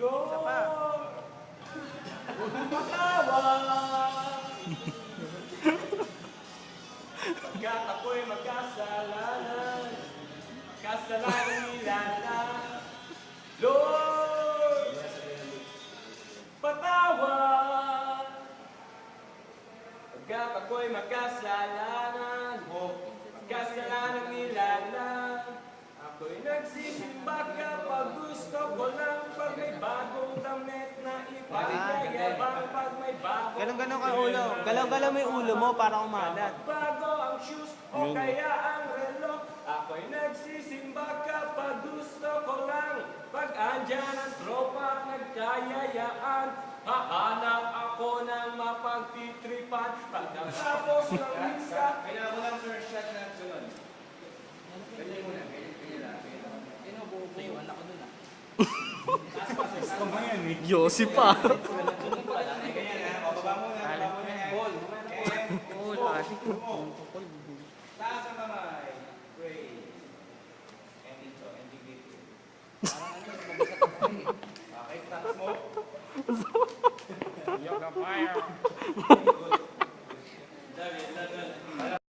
Lord, patawad. Pagkat ako'y kasalanan nila na. Lord, patawad. Pagkat ako'y magkasalanan, kasalanan nila na. Ako'y nagsisimba may bagong Ganun ganun ka ulo. Galaw-galaw mo yung ulo mo para umalat. Bago ang shoes o kaya ang relo Ako'y nagsisimba kapag gusto ko lang Pag andyan ang tropa nagkayayaan Hahanap ako ng mapagtitripan Pagkatapos ng misa Kailangan mo lang sir shot na sunod. Ganyan muna, ganyan, ganyan ganyan lang. Yossi pa. Bababa mo na. Ball, Taas ang kamay. Pray. And ito, and digit. Parang ano. Yoga fire